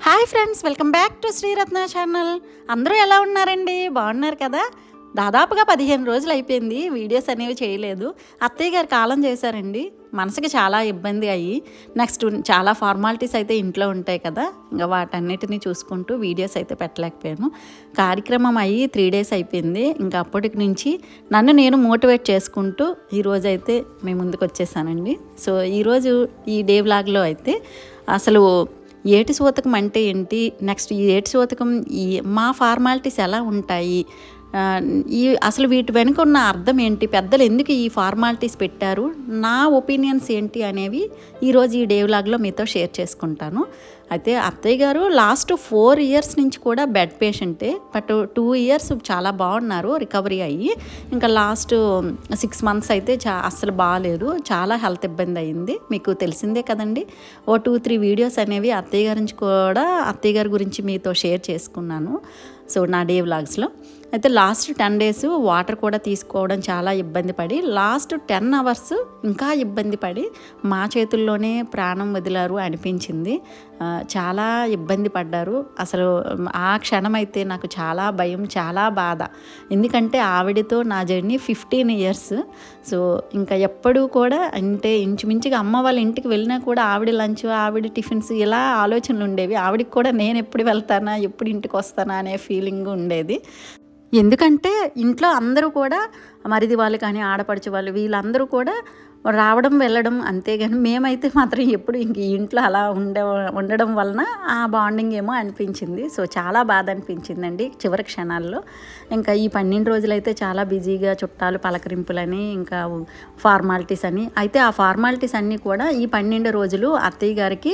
Hi friends welcome back to Sriratna channel అందరూ ఎలా ఉన్నారండి బాగున్నారు కదా దాదాపుగా పదిహేను రోజులు అయిపోయింది వీడియోస్ అనేవి చేయలేదు. అత్తయ్య గారు కాలం చేశారండి. మనసుకి చాలా ఇబ్బంది అయ్యి నెక్స్ట్ చాలా ఫార్మాలిటీస్ అయితే ఇంట్లో ఉంటాయి కదా. ఇంకా వాటన్నిటిని చూసుకుంటూ వీడియోస్ అయితే పెట్టలేకపోయాను. కార్యక్రమం అయ్యి త్రీ డేస్ అయిపోయింది. ఇంకా అప్పటికి నుంచి నన్ను నేను మోటివేట్ చేసుకుంటూ ఈరోజు అయితే మేము ముందుకు వచ్చేసానండి. సో ఈరోజు ఈ డే వ్లాగ్లో అయితే అసలు ఏటి సూతకం అంటే ఏంటి? నెక్స్ట్ ఈ ఏటి సూతకం ఈ మా ఫార్మాలిటీస్ ఎలా ఉంటాయి? ఈ అసలు వీటి వెనుక ఉన్న అర్థం ఏంటి? పెద్దలు ఎందుకు ఈ ఫార్మాలిటీస్ పెట్టారు? నా ఒపీనియన్స్ ఏంటి అనేవి ఈరోజు ఈ డేవ్లాగ్లో మీతో షేర్ చేసుకుంటాను. అయితే అత్తయ్య గారు లాస్ట్ ఫోర్ ఇయర్స్ నుంచి కూడా బెడ్ పేషెంటే బట్ టూ ఇయర్స్ చాలా బాగున్నారు రికవరీ అయ్యి. ఇంకా లాస్ట్ సిక్స్ మంత్స్ అయితే చా అస్సలు బాగాలేదు చాలా హెల్త్ ఇబ్బంది అయింది మీకు తెలిసిందే కదండి. ఓ టూ త్రీ వీడియోస్ అనేవి అత్తయ్య గారి నుంచి కూడా అత్తయ్య గారి గురించి మీతో షేర్ చేసుకున్నాను. సో నా డే వ్లాగ్స్లో. అయితే లాస్ట్ టెన్ డేస్ వాటర్ కూడా తీసుకోవడం చాలా ఇబ్బంది పడి లాస్ట్ టెన్ అవర్స్ ఇంకా ఇబ్బంది పడి మా చేతుల్లోనే ప్రాణం వదిలారు అనిపించింది. చాలా ఇబ్బంది పడ్డారు. అసలు ఆ క్షణం అయితే నాకు చాలా భయం చాలా బాధ. ఎందుకంటే ఆవిడతో నా జర్నీ ఫిఫ్టీన్ ఇయర్స్. సో ఇంకా ఎప్పుడూ కూడా అంటే ఇంచుమించుగా అమ్మ వాళ్ళ ఇంటికి వెళ్ళినా కూడా ఆవిడ లంచ్ ఆవిడ టిఫిన్స్ ఇలా ఆలోచనలు ఉండేవి. ఆవిడకి కూడా నేను ఎప్పుడు వెళ్తానా ఎప్పుడు ఇంటికి వస్తానా అనే ఫీలింగ్ ఉండేది. ఎందుకంటే ఇంట్లో అందరూ కూడా మరిది వాళ్ళు కానీ ఆడపడుచు వాళ్ళు వీళ్ళందరూ కూడా రావడం వెళ్ళడం అంతేగాని మేమైతే మాత్రం ఎప్పుడు ఇంక ఈ ఇంట్లో అలా ఉండే ఉండడం వలన ఆ బాండింగ్ ఏమో అనిపించింది. సో చాలా బాధ అనిపించిందండి చివరి క్షణాల్లో. ఇంకా ఈ పన్నెండు రోజులైతే చాలా బిజీగా చుట్టాలు పలకరింపులని ఇంకా ఫార్మాలిటీస్ అని. అయితే ఆ ఫార్మాలిటీస్ అన్నీ కూడా ఈ పన్నెండు రోజులు అత్తయ్య గారికి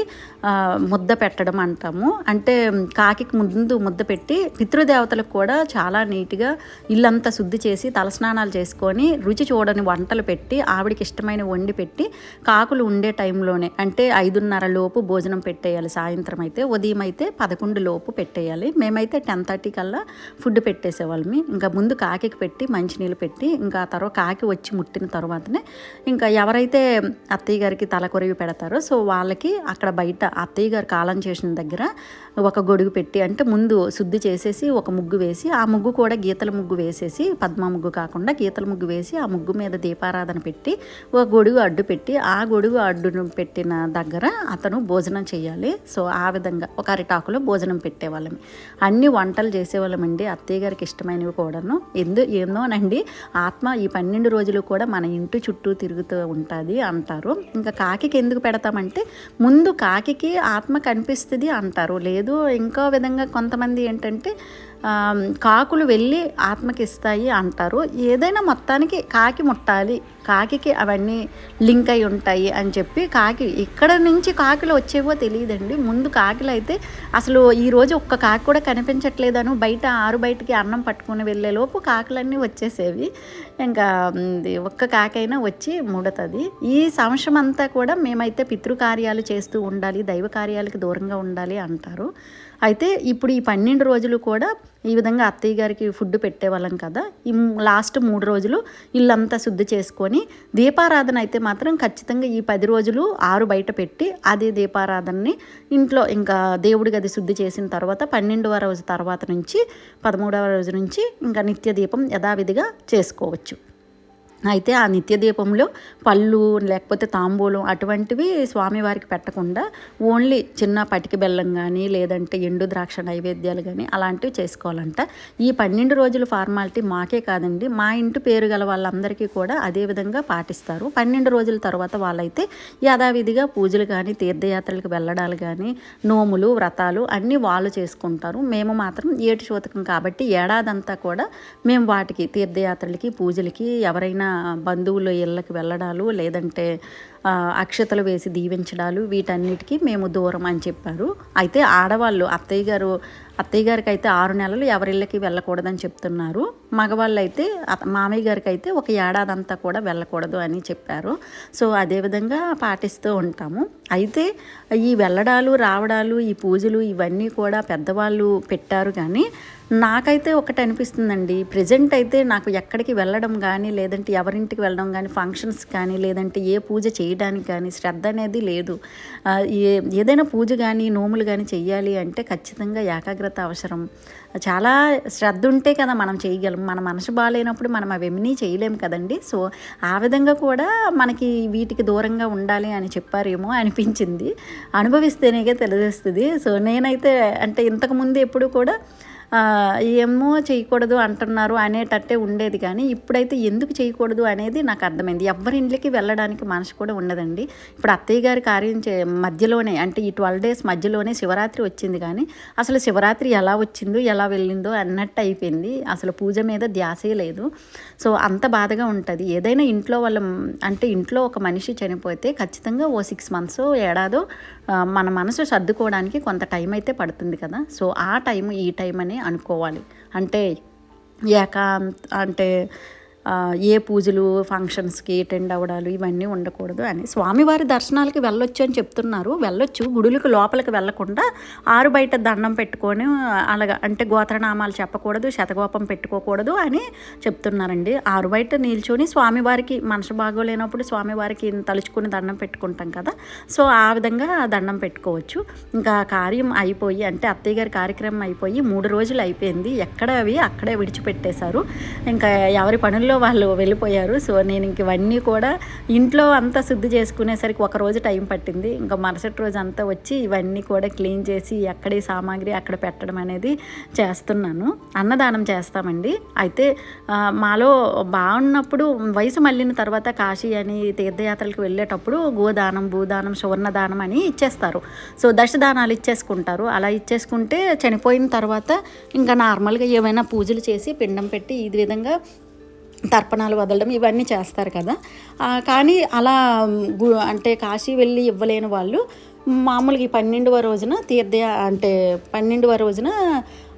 ముద్ద పెట్టడం అంటాము. అంటే కాకి ముందు ముద్ద పెట్టి పితృదేవతలకు కూడా చాలా నీట్గా ఇల్లంతా శుద్ధి చేసి తలస్నానాలు చేసుకొని రుచి చూడని వంటలు పెట్టి ఆవిడకి ఇష్టమైన వండి పెట్టి కాకులు ఉండే టైంలోనే అంటే ఐదున్నర లోపు భోజనం పెట్టేయాలి సాయంత్రం అయితే ఉదయం అయితే పదకొండు లోపు పెట్టేయాలి. మేమైతే టెన్ థర్టీ కల్లా ఫుడ్ పెట్టేసేవాళ్ళమి. ఇంకా ముందు కాకికి పెట్టి మంచినీళ్ళు పెట్టి ఇంకా తర్వాత కాకి వచ్చి ముట్టిన తర్వాతనే ఇంకా ఎవరైతే అత్తయ్య గారికి తలకొరివి పెడతారో సో వాళ్ళకి అక్కడ బయట అత్తయ్య గారు కాలం చేసిన దగ్గర ఒక గొడుగు పెట్టి అంటే ముందు శుద్ధి చేసేసి ఒక ముగ్గు వేసి ఆ ముగ్గు కూడా గీతల ముగ్గు వేసేసి పద్మ ముగ్గు కాకుండా గీతల ముగ్గు వేసి ఆ ముగ్గు మీద దీపారాధన పెట్టి ఒక గొడుగు అడ్డు పెట్టి ఆ గొడుగు అడ్డును పెట్టిన దగ్గర అతను భోజనం చేయాలి. సో ఆ విధంగా ఒక అరిటాకులో భోజనం పెట్టేవాళ్ళం. అన్ని వంటలు చేసేవాళ్ళమండి. అత్తయ్య గారికి ఇష్టమైనవి కూడాను. ఎందు ఏందోనండి ఆత్మ ఈ పన్నెండు రోజులు కూడా మన ఇంటి చుట్టూ తిరుగుతూ ఉంటుంది అంటారు. ఇంకా కాకి ఎందుకు పెడతామంటే ముందు కాకి ఆత్మ కనిపిస్తుంది అంటారు. లేదు ఇంకో విధంగా కొంతమంది ఏంటంటే కాకులు వెళ్ళి ఆత్మకి ఇస్తాయి అంటారు. ఏదైనా మొత్తానికి కాకి ముట్టాలి. కాకికి అవన్నీ లింక్ అయి ఉంటాయి అని చెప్పి కాకి ఇక్కడ నుంచి కాకులు వచ్చేవో తెలియదండి. ముందు కాకులు అయితే అసలు ఈరోజు ఒక్క కాకి కూడా కనిపించట్లేదను. బయట ఆరు బయటికి అన్నం పట్టుకుని వెళ్ళేలోపు కాకులన్నీ వచ్చేసేవి. ఇంకా ఒక్క కాకైనా వచ్చి ముడుతుంది. ఈ సంవత్సరం అంతా కూడా మేమైతే పితృకార్యాలు చేస్తూ ఉండాలి దైవ కార్యాలకు దూరంగా ఉండాలి అంటారు. అయితే ఇప్పుడు ఈ పన్నెండు రోజులు కూడా ఈ విధంగా అత్తయ్య గారికి ఫుడ్ పెట్టేవాళ్ళం కదా. ఈ లాస్ట్ మూడు రోజులు ఇల్లంతా శుద్ధి చేసుకొని దీపారాధన అయితే మాత్రం ఖచ్చితంగా ఈ పది రోజులు ఆరు బయట పెట్టి అదే దీపారాధనని ఇంట్లో ఇంకా దేవుడి గది శుద్ధి చేసిన తర్వాత పన్నెండవ రోజు తర్వాత నుంచి పదమూడవ రోజు నుంచి ఇంకా నిత్య దీపం యథావిధిగా చేసుకోవచ్చు. అయితే ఆ నిత్య దీపంలో పళ్ళు లేకపోతే తాంబూలం అటువంటివి స్వామివారికి పెట్టకుండా ఓన్లీ చిన్న పటికి బెల్లం కానీ లేదంటే ఎండు ద్రాక్ష నైవేద్యాలు కానీ అలాంటివి చేసుకోవాలంట. ఈ పన్నెండు రోజుల ఫార్మాలిటీ మాకే కాదండి. మా ఇంటి పేరు గల వాళ్ళందరికీ కూడా అదే విధంగా పాటిస్తారు. పన్నెండు రోజుల తర్వాత వాళ్ళైతే యథావిధిగా పూజలు కానీ తీర్థయాత్రలకు వెళ్ళడాలు కానీ నోములు వ్రతాలు అన్నీ వాళ్ళు చేసుకుంటారు. మేము మాత్రం ఏటి శోతకం కాబట్టి ఏడాదంతా కూడా మేము వాటికి తీర్థయాత్రలకి పూజలకి ఎవరైనా బంధువుల ఇళ్ళకి వెళ్ళడాలు లేదంటే అక్షతలు వేసి దీవించడాలు వీటన్నిటికీ మేము దూరం అని చెప్పారు. అయితే ఆడవాళ్ళు అత్తయ్య గారు అత్తయ్య గారికి అయితే ఆరు నెలలు ఎవరిళ్ళకి వెళ్ళకూడదని చెప్తున్నారు. మగవాళ్ళు అయితే మామయ్య గారికి అయితే ఒక ఏడాది అంతా కూడా వెళ్ళకూడదు అని చెప్పారు. సో అదేవిధంగా పాటిస్తూ ఉంటాము. అయితే ఈ వెళ్ళడాలు రావడాలు ఈ పూజలు ఇవన్నీ కూడా పెద్దవాళ్ళు పెట్టారు కానీ నాకైతే ఒకటి అనిపిస్తుందండి. ప్రజెంట్ అయితే నాకు ఎక్కడికి వెళ్ళడం కానీ లేదంటే ఎవరింటికి వెళ్ళడం కానీ ఫంక్షన్స్ కానీ లేదంటే ఏ పూజ చేయడానికి కానీ శ్రద్ధ అనేది లేదు. ఏ ఏదైనా పూజ కానీ నోములు కానీ చెయ్యాలి అంటే ఖచ్చితంగా ఏకాగ్రత అవసరం. చాలా శ్రద్ధ ఉంటే కదా మనం చేయగలం. మన మనసు బాగాలేనప్పుడు మనం అవన్నీ చేయలేము కదండి. సో ఆ విధంగా కూడా మనకి వీటికి దూరంగా ఉండాలి అని చెప్పారేమో అనిపించింది. అనుభవిస్తేనే తెలుస్తుంది. సో నేనైతే అంటే ఇంతకుముందు ఎప్పుడు కూడా ఏమో చేయకూడదు అంటున్నారు అనేటట్టే ఉండేది కానీ ఇప్పుడైతే ఎందుకు చేయకూడదు అనేది నాకు అర్థమైంది. ఎవరి ఇంట్లోకి వెళ్ళడానికి మనసు కూడా ఉండదండి. ఇప్పుడు అత్తయ్య గారి కార్యం చే మధ్యలోనే అంటే ఈ ట్వెల్వ్ డేస్ మధ్యలోనే శివరాత్రి వచ్చింది కానీ అసలు శివరాత్రి ఎలా వచ్చిందో ఎలా వెళ్ళిందో అన్నట్టు అయిపోయింది. అసలు పూజ మీద ధ్యాసే లేదు. సో అంత బాధగా ఉంటుంది. ఏదైనా ఇంట్లో వాళ్ళ అంటే ఇంట్లో ఒక మనిషి చనిపోతే ఖచ్చితంగా ఓ సిక్స్ మంత్స్ ఏడాదో మన మనసు సర్దుకోవడానికి కొంత టైం అయితే పడుతుంది కదా. సో ఆ టైం ఈ టైం అని అనుకోవాలి. అంటే ఏకాంత అంటే ఏ పూజలు ఫంక్షన్స్కి అటెండ్ అవ్వడాలు ఇవన్నీ ఉండకూడదు అని. స్వామివారి దర్శనాలకి వెళ్ళొచ్చు అని చెప్తున్నారు. వెళ్ళొచ్చు. గుడులకు లోపలికి వెళ్ళకుండా ఆరు బయట దండం పెట్టుకొని అలాగా అంటే గోత్రనామాలు చెప్పకూడదు శతగోపం పెట్టుకోకూడదు అని చెప్తున్నారండి. ఆరు బయట నిల్చొని స్వామివారికి మనసు బాగోలేనప్పుడు స్వామివారికి తలుచుకుని దండం పెట్టుకుంటాం కదా. సో ఆ విధంగా దండం పెట్టుకోవచ్చు. ఇంకా కార్యం అయిపోయి అంటే అత్తయ్య గారి కార్యక్రమం అయిపోయి మూడు రోజులు అయిపోయింది. ఎక్కడ అవి అక్కడే విడిచిపెట్టేశారు. ఇంకా ఎవరి పనులు పనుల్లో వాళ్ళు వెళ్ళిపోయారు. సో నేను ఇంక ఇవన్నీ కూడా ఇంట్లో అంతా శుద్ధి చేసుకునేసరికి ఒక రోజు టైం పట్టింది. ఇంకా మరుసటి రోజు అంతా వచ్చి ఇవన్నీ కూడా క్లీన్ చేసి ఎక్కడి సామాగ్రి అక్కడ పెట్టడం అనేది చేస్తున్నాను. అన్నదానం చేస్తామండి. అయితే మాలో బాగున్నప్పుడు వయసు మళ్ళిన తర్వాత కాశీ అని తీర్థయాత్రలకు వెళ్ళేటప్పుడు గోదానం భూదానం సువర్ణదానం అని ఇచ్చేస్తారు. సో దశదానాలు ఇచ్చేసుకుంటారు. అలా ఇచ్చేసుకుంటే చనిపోయిన తర్వాత ఇంకా నార్మల్గా ఏమైనా పూజలు చేసి పిండం పెట్టి ఈ విధంగా తర్పణాలు వదలడం ఇవన్నీ చేస్తారు కదా. కానీ అలా గు- అంటే కాశీ వెళ్ళి ఇవ్వలేని వాళ్ళు మామూలుగా ఈ పన్నెండవ రోజున తీర్థ అంటే పన్నెండవ రోజున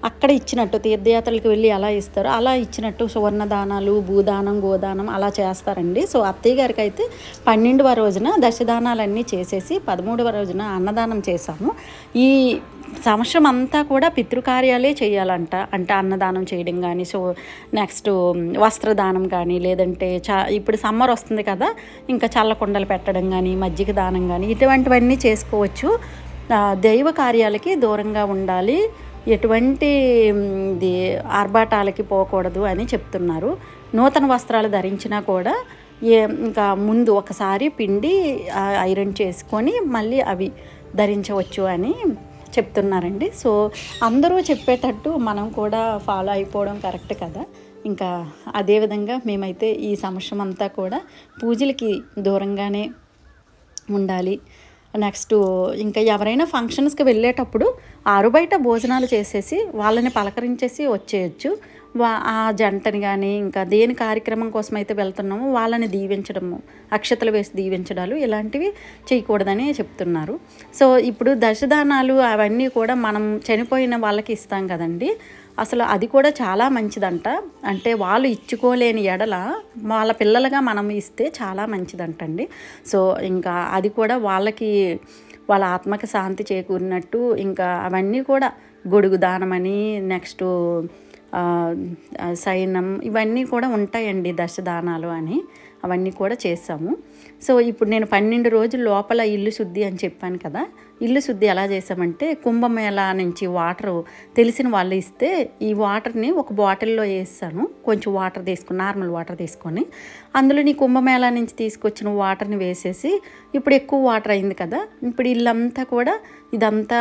అక్కడ ఇచ్చినట్టు తీర్థయాత్రలకు వెళ్ళి ఎలా ఇస్తారో అలా ఇచ్చినట్టు సువర్ణదానాలు భూదానం గోదానం అలా చేస్తారండి. సో అత్తయ్య గారికి అయితే పన్నెండవ రోజున దశదానాలన్నీ చేసేసి పదమూడవ రోజున అన్నదానం చేశాము ఈ సంవత్సరం అంతా కూడా పితృకార్యాలే చేయాలంట. అంటే అన్నదానం చేయడం కానీ సో నెక్స్ట్ వస్త్రదానం కానీ లేదంటే చా ఇప్పుడు సమ్మర్ వస్తుంది కదా ఇంకా చల్లకుండలు పెట్టడం కానీ మజ్జిగ దానం కానీ ఇటువంటివన్నీ చేసుకోవచ్చు. దైవ కార్యాలకి దూరంగా ఉండాలి. ఎటువంటి ఆర్భాటాలకి పోకూడదు అని చెప్తున్నారు. నూతన వస్త్రాలు ధరించినా కూడా ఏ ఇంకా ముందు ఒకసారి పిండి ఐరన్ చేసుకొని మళ్ళీ అవి ధరించవచ్చు అని చెప్తున్నారండి. సో అందరూ చెప్పేటట్టు మనం కూడా ఫాలో అయిపోవడం కరెక్ట్ కదా. ఇంకా అదేవిధంగా మేమైతే ఈ సంవత్సరం అంతా కూడా పూజలకి దూరంగానే ఉండాలి. నెక్స్ట్ ఇంకా ఎవరైనా ఫంక్షన్స్కి వెళ్ళేటప్పుడు ఆరు బయట భోజనాలు చేసేసి వాళ్ళని పలకరించేసి వచ్చేయచ్చు. ఆ జంటని కానీ ఇంకా దేని కార్యక్రమం కోసం అయితే వెళ్తున్నామో వాళ్ళని దీవించడము అక్షతలు వేసి దీవించడాలు ఇలాంటివి చేయకూడదని చెప్తున్నారు. సో ఇప్పుడు దశదానాలు అవన్నీ కూడా మనం చనిపోయిన వాళ్ళకి ఇస్తాం కదండి. అసలు అది కూడా చాలా మంచిదంట. అంటే వాళ్ళు ఇచ్చుకోలేని ఎడల వాళ్ళ పిల్లలుగా మనం ఇస్తే చాలా మంచిదంటండి. సో ఇంకా అది కూడా వాళ్ళకి వాళ్ళ ఆత్మకి శాంతి చేకూరినట్టు ఇంకా అవన్నీ కూడా గొడుగు దానమని నెక్స్ట్ సైనం ఇవన్నీ కూడా ఉంటాయండి దశదానాలు అని. అవన్నీ కూడా చేసాము. సో ఇప్పుడు నేను పన్నెండు రోజుల లోపల ఇల్లు శుద్ధి అని చెప్పాను కదా. ఇల్లు శుద్ధి ఎలా చేసామంటే కుంభమేళ నుంచి వాటర్ తెలిసిన వాళ్ళు ఇస్తే ఈ వాటర్ని ఒక బాటిల్లో వేస్తాను. కొంచెం వాటర్ తీసుకుని నార్మల్ వాటర్ తీసుకొని అందులో నీ కుంభమేళ నుంచి తీసుకొచ్చిన వాటర్ని వేసేసి ఇప్పుడు ఎక్కువ వాటర్ అయింది కదా. ఇప్పుడు ఇల్లంతా కూడా ఇదంతా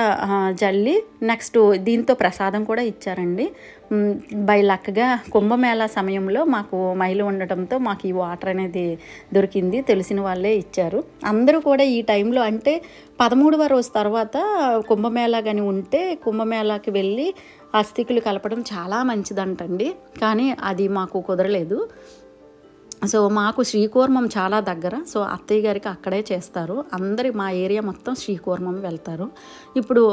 జల్లి నెక్స్ట్ దీంతో ప్రసాదం కూడా ఇచ్చారండి. బై లక్గా కుంభమేళా సమయంలో మాకు మైలు ఉండటంతో మాకు ఈ వాటర్ అనేది దొరికింది. తెలిసిన వాళ్ళే ఇచ్చారు. అందరూ కూడా ఈ టైంలో అంటే పదమూడవ రోజు తర్వాత కుంభమేళా కానీ ఉంటే కుంభమేళాకి వెళ్ళి అస్థికులు కలపడం చాలా మంచిదంటండి. కానీ అది మాకు కుదరలేదు. సో మాకు శ్రీకూర్మం చాలా దగ్గర. సో అత్తయ్య గారికి అక్కడే చేస్తారు. అందరి మా ఏరియా మొత్తం శ్రీకూర్మం వెళ్తారు. ఇప్పుడు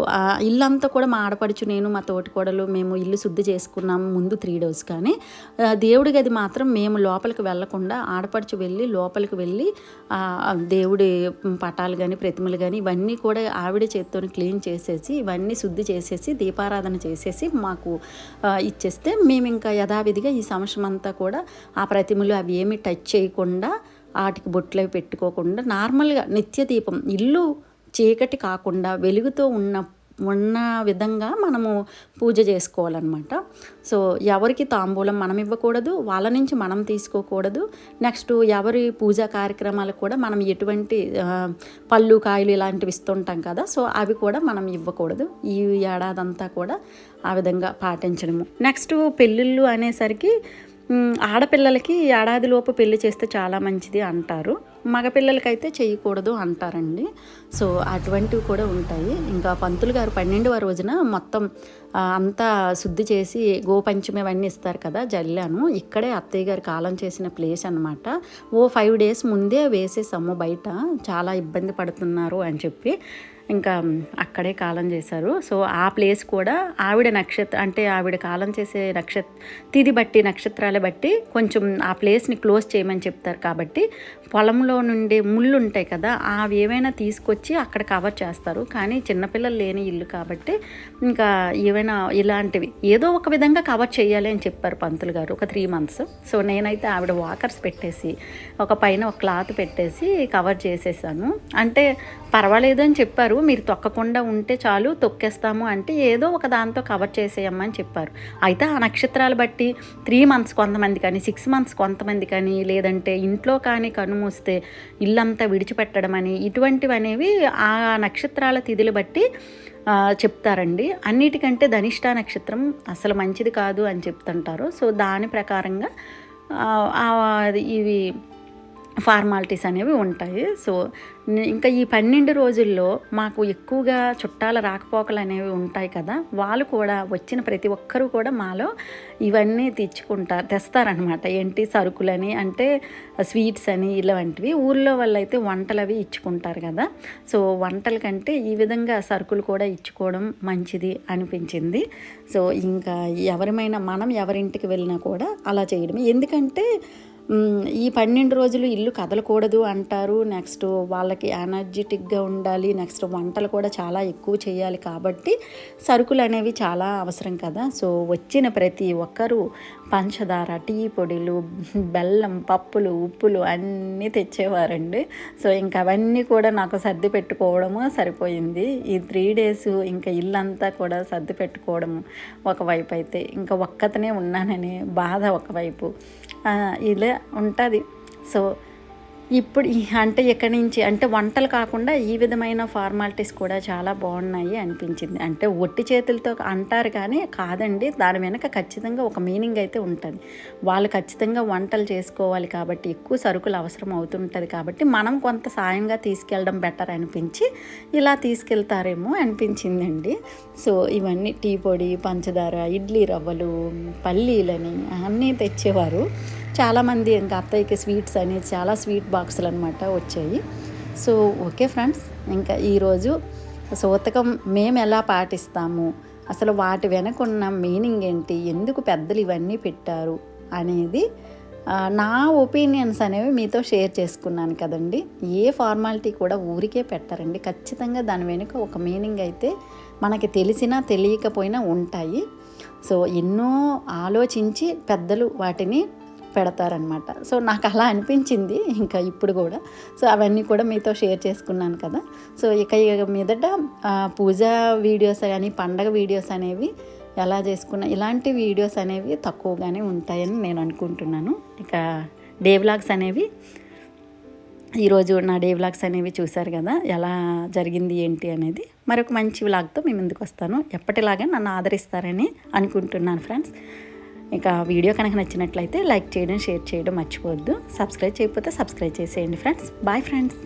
ఇల్లంతా కూడా మా ఆడపడుచు నేను మా తోటికోడలు మేము ఇల్లు శుద్ధి చేసుకున్నాము ముందు త్రీ డేస్ కానీ. దేవుడి గది మాత్రం మేము లోపలికి వెళ్ళకుండా ఆడపడుచు వెళ్ళి లోపలికి వెళ్ళి దేవుడి పటాలు కానీ ప్రతిమలు కానీ ఇవన్నీ కూడా ఆవిడ చేత్తో క్లీన్ చేసేసి ఇవన్నీ శుద్ధి చేసేసి దీపారాధన చేసేసి మాకు ఇచ్చేస్తే మేము ఇంకా యథావిధిగా ఈ సంవత్సరం అంతా కూడా ఆ ప్రతిమలు అవి ఏమి టచ్ చేయకుండా వాటికి బొట్లు అవి పెట్టుకోకుండా నార్మల్గా నిత్య దీపం ఇల్లు చీకటి కాకుండా వెలుగుతో ఉన్న ఉన్న విధంగా మనము పూజ చేసుకోవాలన్నమాట. సో ఎవరికి తాంబూలం మనం ఇవ్వకూడదు వాళ్ళ నుంచి మనం తీసుకోకూడదు. నెక్స్ట్ ఎవరి పూజా కార్యక్రమాలకు కూడా మనం ఎటువంటి పళ్ళు కాయలు ఇలాంటివి ఇస్తుంటాం కదా సో అవి కూడా మనం ఇవ్వకూడదు. ఈ ఏడాదంతా కూడా ఆ విధంగా పాటించడము. నెక్స్ట్ పెళ్ళిళ్ళు అనేసరికి ఆడపిల్లలకి ఏడాదిలోపు పెళ్ళి చేస్తే చాలా మంచిది అంటారు. మగపిల్లలకైతే చేయకూడదు అంటారండి. సో అటువంటివి కూడా ఉంటాయి. ఇంకా పంతులు గారు పన్నెండవ రోజున మొత్తం అంతా శుద్ధి చేసి గోపంచమి అవన్నీ ఇస్తారు కదా జల్లాను. ఇక్కడే అత్తయ్య గారు కాలం చేసిన ప్లేస్ అనమాట ఓ ఫైవ్ డేస్ ముందే వేసేసాము బయట. చాలా ఇబ్బంది పడుతున్నారు అని చెప్పి. ఇంకా అక్కడే కాలం చేశారు. సో ఆ ప్లేస్ కూడా ఆవిడ నక్షత్ర అంటే ఆవిడ కాలం చేసే నక్షత్ర తిది బట్టి నక్షత్రాలు బట్టి కొంచెం ఆ ప్లేస్ని క్లోజ్ చేయమని చెప్తారు కాబట్టి పొలంలో నుండి ముళ్ళు ఉంటాయి కదా అవి ఏవైనా తీసుకొచ్చి అక్కడ కవర్ చేస్తారు. కానీ చిన్నపిల్లలు లేని ఇల్లు కాబట్టి ఇంకా ఏవైనా ఇలాంటివి ఏదో ఒక విధంగా కవర్ చేయాలి అని చెప్పారు పంతులు గారు ఒక త్రీ మంత్స్. సో నేనైతే ఆవిడ వాకర్స్ పెట్టేసి ఒక పైన ఒక క్లాత్ పెట్టేసి కవర్ చేసేసాను. అంటే పర్వాలేదు అని చెప్పారు మీరు తొక్కకుండా ఉంటే చాలు తొక్కేస్తాము అంటే ఏదో ఒక దాంతో కవర్ చేసేయమ్మని చెప్పారు. అయితే ఆ నక్షత్రాలు బట్టి త్రీ మంత్స్ కొంతమంది కానీ సిక్స్ మంత్స్ కొంతమంది కానీ లేదంటే ఇంట్లో కానీ కనుమూస్తే ఇల్లంతా విడిచిపెట్టడం అని ఇటువంటివి అనేవి ఆ నక్షత్రాల తిథులు బట్టి చెప్తారండి. అన్నిటికంటే ధనిష్ట నక్షత్రం అసలు మంచిది కాదు అని చెప్తుంటారు. సో దాని ప్రకారంగా అది ఇవి ఫార్మాలిటీస్ అనేవి ఉంటాయి. సో ఇంకా ఈ పన్నెండు రోజుల్లో మాకు ఎక్కువగా చుట్టాల రాకపోకలు అనేవి ఉంటాయి కదా వాళ్ళు కూడా వచ్చిన ప్రతి ఒక్కరూ కూడా మాలో ఇవన్నీ తెచ్చుకుంటారు తెస్తారనమాట ఏంటి సరుకులని అంటే స్వీట్స్ అని ఇలాంటివి. ఊర్లో వాళ్ళు అయితే వంటలు అవి ఇచ్చుకుంటారు కదా సో వంటల కంటే ఈ విధంగా సరుకులు కూడా ఇచ్చుకోవడం మంచిది అనిపించింది. సో ఇంకా ఎవరిమైనా మనం ఎవరింటికి వెళ్ళినా కూడా అలా చేయడం ఎందుకంటే ఈ పన్నెండు రోజులు ఇల్లు కదలకూడదు అంటారు. నెక్స్ట్ వాళ్ళకి ఎనర్జెటిక్గా ఉండాలి. నెక్స్ట్ వంటలు కూడా చాలా ఎక్కువ చేయాలి కాబట్టి సరుకులు అనేవి చాలా అవసరం కదా. సో వచ్చిన ప్రతి ఒక్కరూ పంచదార టీ పొడిలు బెల్లం పప్పులు ఉప్పులు అన్నీ తెచ్చేవారండి. సో ఇంకా అవన్నీ కూడా నాకు సర్ది పెట్టుకోవడము సరిపోయింది. ఈ త్రీ డేస్ ఇంకా ఇల్లంతా కూడా సర్ది పెట్టుకోవడము ఒకవైపు అయితే ఇంకా ఒక్కతనే ఉన్నానని బాధ ఒకవైపు. ఇలా ఉంటుంది. సో ఇప్పుడు అంటే ఇక్కడి నుంచి? అంటే వంటలు కాకుండా ఈ విధమైన ఫార్మాలిటీస్ కూడా చాలా బాగున్నాయి అనిపించింది. అంటే ఒట్టి చేతులతో అంటారు కానీ కాదండి దాని వెనక ఖచ్చితంగా ఒక మీనింగ్ అయితే ఉంటుంది. వాళ్ళు ఖచ్చితంగా వంటలు చేసుకోవాలి కాబట్టి ఎక్కువ సరుకులు అవసరం అవుతుంటుంది కాబట్టి మనం కొంత సాయంగా తీసుకెళ్ళడం బెటర్ అనిపించి ఇలా తీసుకెళ్తారేమో అనిపించిందండి. సో ఇవన్నీ టీ పొడి పంచదార ఇడ్లీ రవ్వలు పల్లీలని అన్నీ తెచ్చేవారు. చాలామంది ఇంకా అత్తయ్యకి స్వీట్స్ అనేది చాలా స్వీట్ బాక్సులు అనమాట వచ్చాయి. సో ఓకే ఫ్రెండ్స్ ఇంకా ఈరోజు సోతకం మేము ఎలా పాటిస్తాము అసలు వాటి వెనక ఉన్న మీనింగ్ ఏంటి ఎందుకు పెద్దలు ఇవన్నీ పెట్టారు అనేది నా ఒపీనియన్స్ అనేవి మీతో షేర్ చేసుకున్నాను కదండి. ఏ ఫార్మాలిటీ కూడా ఊరికే పెట్టారండి. ఖచ్చితంగా దాని వెనుక ఒక మీనింగ్ అయితే మనకి తెలిసినా తెలియకపోయినా ఉంటాయి. సో ఎన్నో ఆలోచించి పెద్దలు వాటిని పెడతారనమాట. సో నాకు అలా అనిపించింది ఇంకా ఇప్పుడు కూడా. సో అవన్నీ కూడా మీతో షేర్ చేసుకున్నాను కదా. సో ఇక ఇక మీదట పూజ పూజా వీడియోస్ కానీ పండగ వీడియోస్ అనేవి ఎలా చేసుకున్నా ఇలాంటి వీడియోస్ అనేవి తక్కువగానే ఉంటాయని నేను అనుకుంటున్నాను. ఇక డే వ్లాగ్స్ అనేవి ఈరోజు నా డే వ్లాగ్స్ అనేవి చూశారు కదా ఎలా జరిగింది ఏంటి అనేది. మరొక మంచి వ్లాగ్తో మీ ముందుకు వస్తాను. ఎప్పటిలాగా నన్ను ఆదరిస్తారని అనుకుంటున్నాను ఫ్రెండ్స్ ఇక వీడియో కనుక నచ్చినట్లయితే లైక్ చేయడం షేర్ చేయడం మర్చిపోవద్దు. సబ్స్క్రైబ్ చేయకపోతే సబ్స్క్రైబ్ చేసేయండి ఫ్రెండ్స్ బాయ్ ఫ్రెండ్స్